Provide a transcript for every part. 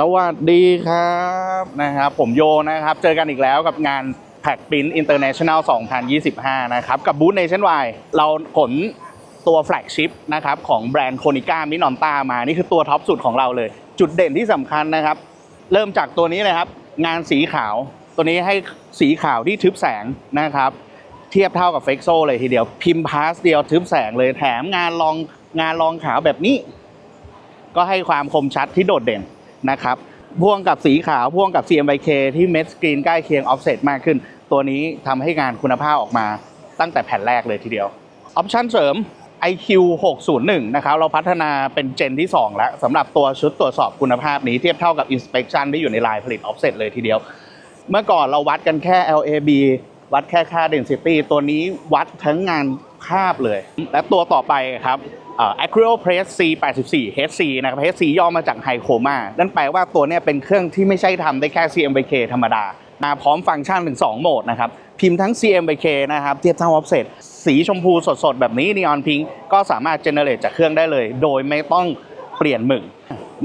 สวัสดีครับนะครับ ผมโยนะครับ เจอกันอีกแล้วกับงานแพ็กปิ้นอินเตอร์เนชั่นแนล2025 นะครับ กับบูธเนชั่นไวเราขนตัวแฟลกชิพนะครับของแบรนด์โคนิก้ามินอนตามา นี่คือตัวท็อปสุดของเราเลย จุดเด่นที่สำคัญนะครับ เริ่มจากตัวนี้เลยครับ งานสีขาว ตัวนี้ให้สีขาวที่ทึบแสงนะครับ เทียบเท่ากับเฟกโซเลยทีเดียวพิมพ์พาสเดียวทึบแสงเลยแถมงานรองงานรองขาวแบบนี้ ก็ให้ความคมชัดที่โดดเด่น นะครับพ่วงกับสีขาวพ่วงกับ CMYK ที่เม็ดสกรีนใกล้เคียงออฟเซตมากขึ้น ตัวนี้ทำให้งานคุณภาพออกมาตั้งแต่แผ่นแรกเลยทีเดียว ออปชั่นเสริม IQ 601 นะครับ เราพัฒนาเป็นเจนที่ 2 แล้วสำหรับตัวชุดตรวจสอบคุณภาพนี้เทียบเท่ากับ Inspection ที่อยู่ในลายผลิต Offset เลยทีเดียว เมื่อก่อนเราวัดกันแค่ LAB วัดแค่ค่า density ตัวนี้วัดทั้งงานภาพเลย และตัวต่อไปครับเอ่อ Acro Press C84 HC นะครับ HC ย่อมาจาก High Chroma นั่นแปลว่าตัวนี้เป็นเครื่องที่ไม่ใช่ทำได้แค่ CMYK ธรรมดา มาพร้อมฟังก์ชันถึง 2 โหมดนะครับ พิมพ์ทั้ง CMYK นะครับ เทียบเท่า offset สีชมพูสดๆ แบบนี้ Neon Pink ก็สามารถ generate จากเครื่องได้เลย โดยไม่ต้องเปลี่ยนหมึก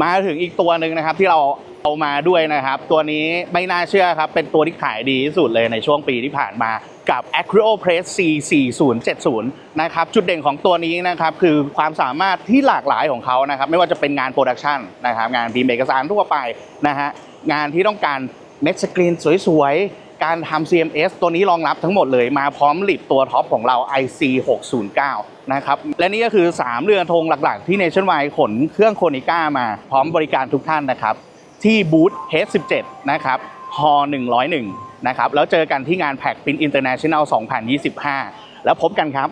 มาถึงอีกตัวหนึ่งนะครับที่เราเอามาด้วยนะครับ ตัวนี้ไม่น่าเชื่อครับ เป็นตัวที่ขายดีที่สุดเลยในช่วงปีที่ผ่านมากับ Acro Press C4070 นะครับจุดเด่นของตัวนี้นะครับคือความสามารถที่หลากหลายของเขานะครับไม่ว่าจะเป็นงานโปรดักชันนะครับงานพิมพ์เอกสารทั่วไปนะฮะงานที่ต้องการเม็ดสกรีนสวยๆ การทำ CMS ตัวนี้รองรับทั้งหมดเลยมาพร้อมลิบตัวท็อปของเรา IC 609นะครับ และนี่ก็คือ 3 เรือธงหลักๆ ที่ Nationwide ขนเครื่องโคนิก้ามาพร้อมบริการทุกท่านนะครับ ที่บูธ H17 นะครับฮ101 นะครับ แล้วเจอกันที่งานแพ็กปินอินเตอร์เนชั่นแนล2025 แล้วพบกันครับ